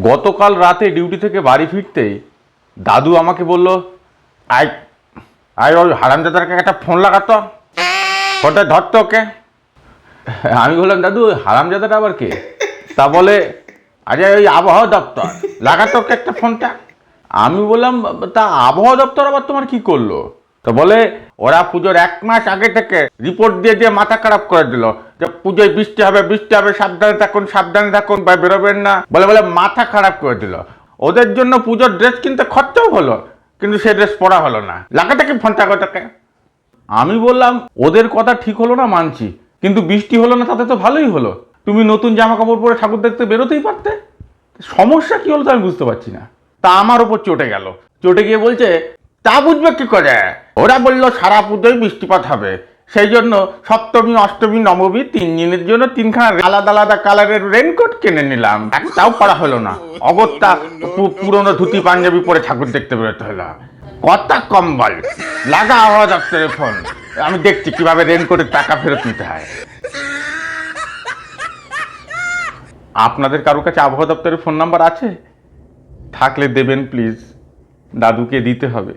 গতকাল রাতে ডিউটি থেকে বাড়ি ফিরতেই দাদু আমাকে বলল, আই আই, ওই হারামজাদারকে একটা ফোন লাগাতো ফোনটা ধরতো ওকে। আমি বললাম, দাদু, ওই হারামজাদাটা আবার কে? তা বলে, আরে, ওই আবহাওয়া দপ্তর লাগাতো ওকে একটা ফোনটা। আমি বললাম, তা আবহাওয়া দপ্তর আবার তোমার কি করল? তো বলে, ওরা পুজোর এক মাস আগে থেকে রিপোর্ট দিয়ে দিয়ে মাথা খারাপ করে দিল যে পুজোয় বৃষ্টি হবে বৃষ্টি হবে, সাবধানে থাকুন সাবধানে থাকুন, বা বেরোবেন না। বলে বলে মাথা খারাপ করে দিল। ওদের জন্য পুজোর ড্রেস কিনতে খরচাও হলো, কিন্তু সে ড্রেস পরা হলো না। লাগাতে কি ফোনটা গোটাকে? আমি বললাম, ওদের কথা ঠিক হলো না মানছি, কিন্তু বৃষ্টি হলো না তাতে তো ভালোই হলো। তুমি নতুন জামা কাপড় পরে ঠাকুর দেখতে বেরোতেই পারতে? সমস্যা কি হলো তো আমি বুঝতে পারছি না। তা আমার ওপর চটে গেল। চটে গিয়ে বলছে, তা বুঝবে কি করে? ওরা বলল, সারা পুজোয় বৃষ্টিপাত হবে। সেই জন্য সপ্তমী, অষ্টমী, নবমী তিন দিনের জন্য তিনখানা আলাদা আলাদা কালারের রেনকোট কিনে নিলাম। একটাও পড়া হলো না। অগত্যা পুরনো ধুতি পাঞ্জাবি পরে ঠাকুর দেখতে বেরোতে হলো। কথা কম্বল। লাগা আওয়াজ দপ্তরে ফোন। আমি দেখছি কীভাবে রেনকোটের টাকা ফেরত নিতে হয়। আপনাদের কারোর কাছে আবহাওয়া দপ্তরের ফোন নাম্বার আছে? থাকলে দেবেন প্লিজ। দাদুকে দিতে হবে।